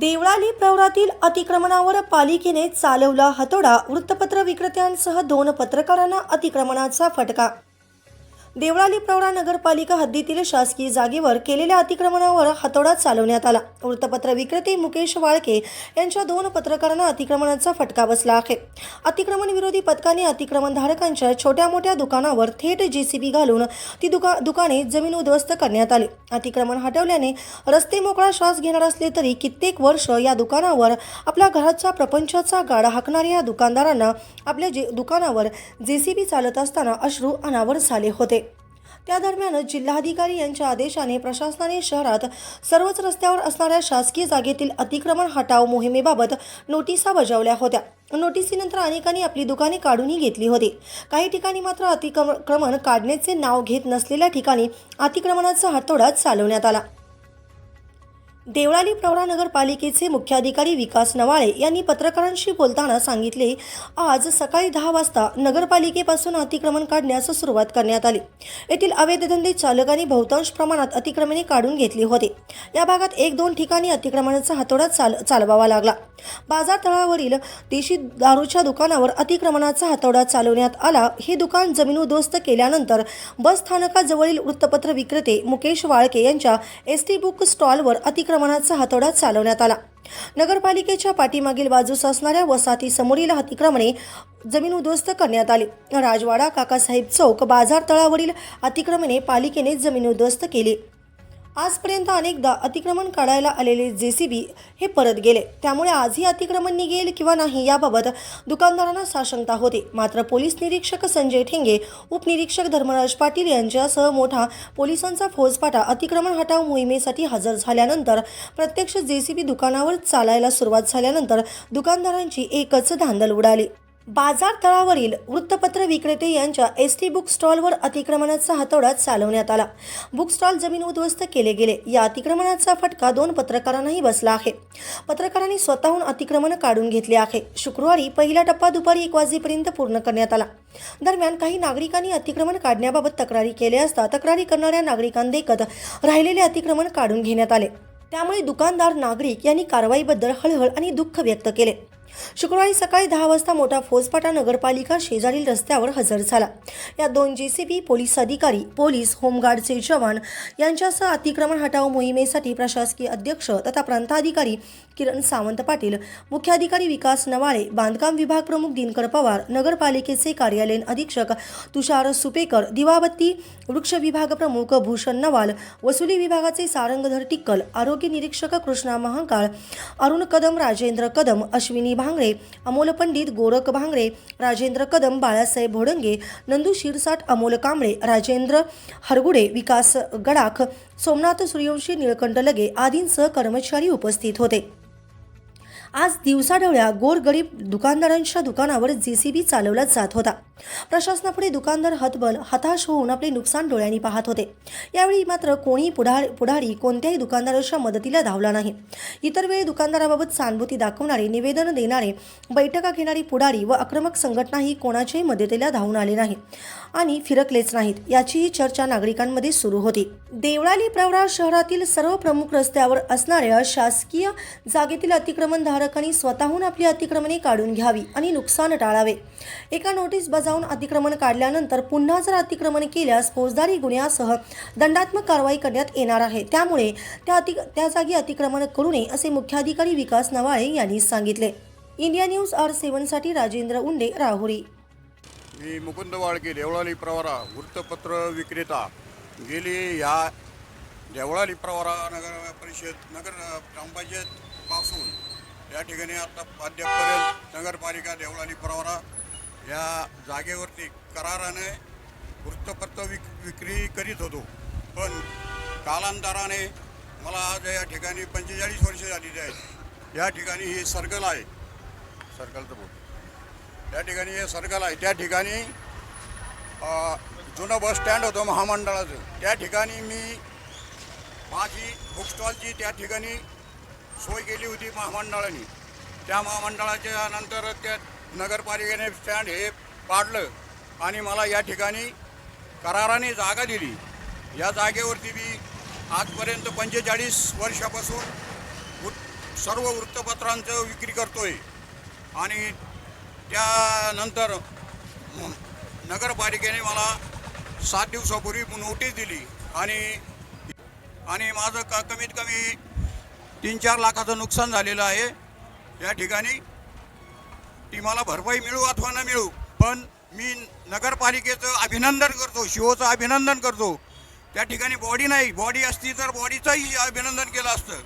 देवळाली प्रवरातील अतिक्रमणावर पालिकेने चालवला हतोडा वृत्तपत्र विक्रेत्यांसह दोन पत्रकारांना अतिक्रमणाचा फटका देवळाली प्रवरा नगरपालिका हद्दीतील शासकीय जागेवर केलेल्या अतिक्रमणावर हातोडा चालवण्यात आला. वृत्तपत्र विक्रेते मुकेश वाळके यांच्या दोन पत्रकारांना अतिक्रमणाचा फटका बसला आहे. अतिक्रमण विरोधी पथकाने अतिक्रमणधारकांच्या छोट्या मोठ्या दुकानावर थेट जेसीबी घालून ती दुका दुकाने जमीन उद्ध्वस्त करण्यात आली. अतिक्रमण हटवल्याने रस्ते मोकळा श्वास घेणार असले तरी कित्येक वर्ष या दुकानावर आपल्या घराचा प्रपंचाचा गाडा हाकणाऱ्या या दुकानदारांना आपल्या जे दुकानावर जेसीबी चालत असताना अश्रू अनावर झाले होते. त्या दरम्यान जिल्हाधिकारी यांच्या आदेशाने प्रशासनाने शहरात सर्वच रस्त्यावर असणाऱ्या शासकीय जागेतील अतिक्रमण हटाव मोहिमेबाबत नोटिसा बजावल्या होत्या. नोटिसीनंतर अनेकांनी आपली दुकाने काढूनही घेतली होती. काही ठिकाणी मात्र अतिक्रमण काढण्याचे नाव घेत नसलेल्या ठिकाणी अतिक्रमणाचा हातोडा चालवण्यात आला. देवळाली प्रवरा नगरपालिकेचे मुख्याधिकारी विकास नवाळे यांनी पत्रकारांशी बोलताना सांगितले आज सकाळी दहा वाजता नगरपालिकेपासून अतिक्रमण काढण्यास सुरुवात करण्यात आली. येथील अवैध धंदे चालकांनी बहुतांश प्रमाणात अतिक्रमणे काढून घेतली होती. या भागात एक दोन ठिकाणी अतिक्रमणाचा हातोडा चाल चालवावा लागला. बाजार तळावरील देशी दारूच्या दुकानावर अतिक्रमणाचा हातोडा चालवण्यात आला. हे दुकान जमीन उद्ध्वस्त केल्यानंतर बस स्थानकाजवळील वृत्तपत्र विक्रेते मुकेश वाळके यांच्या एस टी बुक स्टॉलवर अतिक्रमणाचा हातोडा चालवण्यात आला. नगरपालिकेच्या पाठीमागील बाजूस असणाऱ्या वसाहती समोरील अतिक्रमणे जमीन उद्ध्वस्त करण्यात आली. राजवाडा काकासाहेब चौक बाजार तळावरील अतिक्रमणे पालिकेने जमीन उद्ध्वस्त केली. आजपर्यंत अनेकदा अतिक्रमण काढायला आलेले जे सी बी हे परत गेले. त्यामुळे आजही अतिक्रमण निघेल किंवा नाही याबाबत दुकानदारांना साशंकता होती. मात्र पोलीस निरीक्षक संजय ठेंगे उपनिरीक्षक धर्मराज पाटील यांच्यासह मोठा पोलिसांचा फौजपाठा अतिक्रमण हटाव मोहिमेसाठी हजर झाल्यानंतर प्रत्यक्ष जे सी बी दुकानावर चालायला सुरुवात झाल्यानंतर दुकानदारांची एकच धांदल उडाली. बाजार तळावरील वृत्तपत्र विक्रेते यांच्या एस टी बुक स्टॉलवर अतिक्रमणाचा हातोडा चालवण्यात आला. बुक स्टॉल जमीन उद्ध्वस्त केले गेले. या अतिक्रमणाचा फटका दोन पत्रकारांनाही बसला आहे. पत्रकारांनी स्वतःहून अतिक्रमण काढून घेतले आहे. शुक्रवारी पहिला टप्पा दुपारी एक वाजेपर्यंत पूर्ण करण्यात आला. दरम्यान काही नागरिकांनी अतिक्रमण काढण्याबाबत तक्रारी केल्या असता तक्रारी करणाऱ्या नागरिकांदेखत राहिलेले अतिक्रमण काढून घेण्यात आले. त्यामुळे दुकानदार नागरिक यांनी कारवाईबद्दल हळहळ आणि दुःख व्यक्त केले. शुक्रवारी सकाळी दहा वाजता मोठा फौजफाटा नगरपालिका शेजारील रस्त्यावर हजर झाला. या दोन जेसीबी पोलीस अधिकारी पोलीस होमगार्डचे जवान यांच्यासह अतिक्रमण हटाव मोहिमेसाठी प्रशासकीय अध्यक्ष तथा प्रांताधिकारी किरण सावंत पाटील मुख्याधिकारी विकास नवाळे बांधकाम विभाग प्रमुख दिनकर पवार नगरपालिकेचे कार्यालयीन अधीक्षक तुषार सुपेकर दिवाबत्ती वृक्ष विभाग प्रमुख भूषण नवाल वसुली विभागाचे सारंगधर टिक्कल आरोग्य निरीक्षक कृष्णा महाकाळ अरुण कदम राजेंद्र कदम अश्विनी भांगरे अमोल पंडित गोरख भांगरे राजेंद्र कदम बाळासाहेब भोडंगे नंदू शिरसाट अमोल कांबळे राजेंद्र हरगुडे विकास गडाख सोमनाथ सूर्यवंशी निळकंठ लगे आदींसह कर्मचारी उपस्थित होते. आज दिवसाढवळ्या गोरगरीब दुकानदारांच्या दुकानावर जेसीबी चालवला जात होता. प्रशासनापुढे दुकानदार हतबल हताश होऊन आपले नुकसान डोळ्यांनी पाहत होते. यावेळी मात्र कोणी पुढार पुढारी कोणत्याही दुकानदाराच्या मदतीला धावला नाही. इतर वेळी दुकानदाराबाबत सहानुभूती दाखवणारे निवेदन देणारे बैठका घेणारी पुढारी व आक्रमक संघटनाही कोणाच्याही मदतीला धावून आले नाही आणि फिरकलेच नाहीत याचीही चर्चा नागरिकांमध्ये सुरू होती. देवळाली प्रवरा शहरातील सर्व प्रमुख रस्त्यावर असणाऱ्या शासकीय जागेतील धारकांनी स्वतःहून आपली अतिक्रमणे काढून घ्यावी आणि नुकसान टाळावे. एका नोटीस बजावून अतिक्रमण काढल्यानंतर पुन्हा जर अतिक्रमण केल्यास फौजदारी गुन्ह्यासह दंडात्मक कारवाई करण्यात येणार आहे. त्यामुळे त्या अति त्या जागी अतिक्रमण करू नये असे मुख्याधिकारी विकास नवाळे यांनी सांगितले. इंडिया न्यूज आर सेवनसाठी राजेंद्र उंडे राहुरी. मी मुकुंद वाळके देवळाली प्रवारा वृत्तपत्र विक्रेता. गेली ह्या देवळाली प्रवारा नगर परिषद नगर ग्रामपंचायतपासून या ठिकाणी आता अद्यापपर्यंत नगरपालिका देवळाली प्रवरा या जागेवरती कराराने वृत्तपत्र विक विक्री करीत होतो. पण कालांतराने मला आज या ठिकाणी पंचेचाळीस वर्ष झालेली आहेत. या ठिकाणी हे सर्कल आहे. सर्कलचं बोल त्या ठिकाणी हे सर्कल आहे. त्या ठिकाणी जुनं बस स्टँड होतं महामंडळाचं. त्या ठिकाणी मी माझी बुक स्टॉलची त्या ठिकाणी सोय केली होती महामंडळाने. त्या महामंडळाच्या नंतर त्या नगरपालिकेने स्टँड हे पाडलं आणि मला या ठिकाणी कराराने जागा दिली. या जागेवरती मी आजपर्यंत पंचेचाळीस वर्षापासून वृ सर्व वृत्तपत्रांचं विक्री करतो आहे आणि त्यानंतर नगरपालिकेने मला सात दिवसापूर्वी नोटीस दिली आणि आणि माझं का कमीत कमी तीन चार लाखाचं नुकसान झालेलं आहे. या ठिकाणी ती मला भरपाई मिळू अथवा न मिळू पण मी नगरपालिकेचं अभिनंदन करतो शिवचं अभिनंदन करतो. त्या ठिकाणी बॉडी नाही बॉडी असती तर बॉडीचंही अभिनंदन केलं असतं.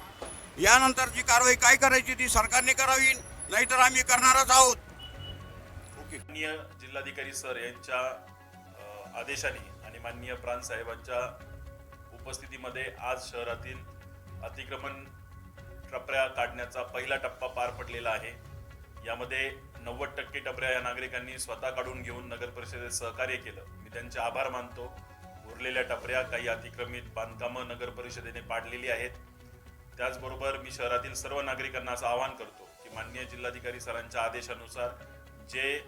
यानंतरची कारवाई काय करायची ती सरकारने करावी नाहीतर आम्ही करणारच आहोत. ओके. माननीय जिल्हाधिकारी सर यांच्या आदेशाने आणि माननीय प्रांत साहेबांच्या उपस्थितीमध्ये आज शहरातील अतिक्रमण टपऱ्या काढण्याचा पहिला टप्पा पार पडलेला आहे. यामध्ये नव्वद टक्के टपऱ्या या नागरिकांनी स्वतः काढून घेऊन नगर परिषदेत सहकार्य केलं. मी त्यांचे आभार मानतो. उरलेल्या टपऱ्या काही अतिक्रमित बांधकामं नगर परिषदेने पाडलेली आहेत. त्याचबरोबर मी शहरातील सर्व नागरिकांना असं आवाहन करतो की माननीय जिल्हाधिकारी सरांच्या आदेशानुसार जे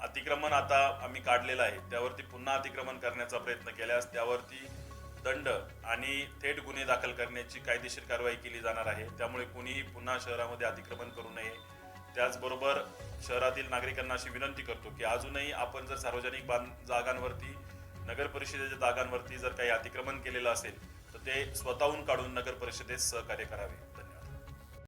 अतिक्रमण आता आम्ही काढलेलं आहे त्यावरती पुन्हा अतिक्रमण करण्याचा प्रयत्न केल्यास त्यावरती दंड आणि थेट गुन्हे दाखल करण्याची कायदेशीर कारवाई केली जाणार आहे. त्यामुळे कुणीही पुन्हा शहरामध्ये अतिक्रमण करू नये. त्याचबरोबर शहरातील नागरिकांना अशी विनंती करतो की अजूनही आपण जर सार्वजनिक बांध जागांवरती नगर परिषदेच्या जागांवरती जर काही अतिक्रमण केलेलं असेल तर ते स्वतःहून काढून नगर परिषदेत सहकार्य करावे.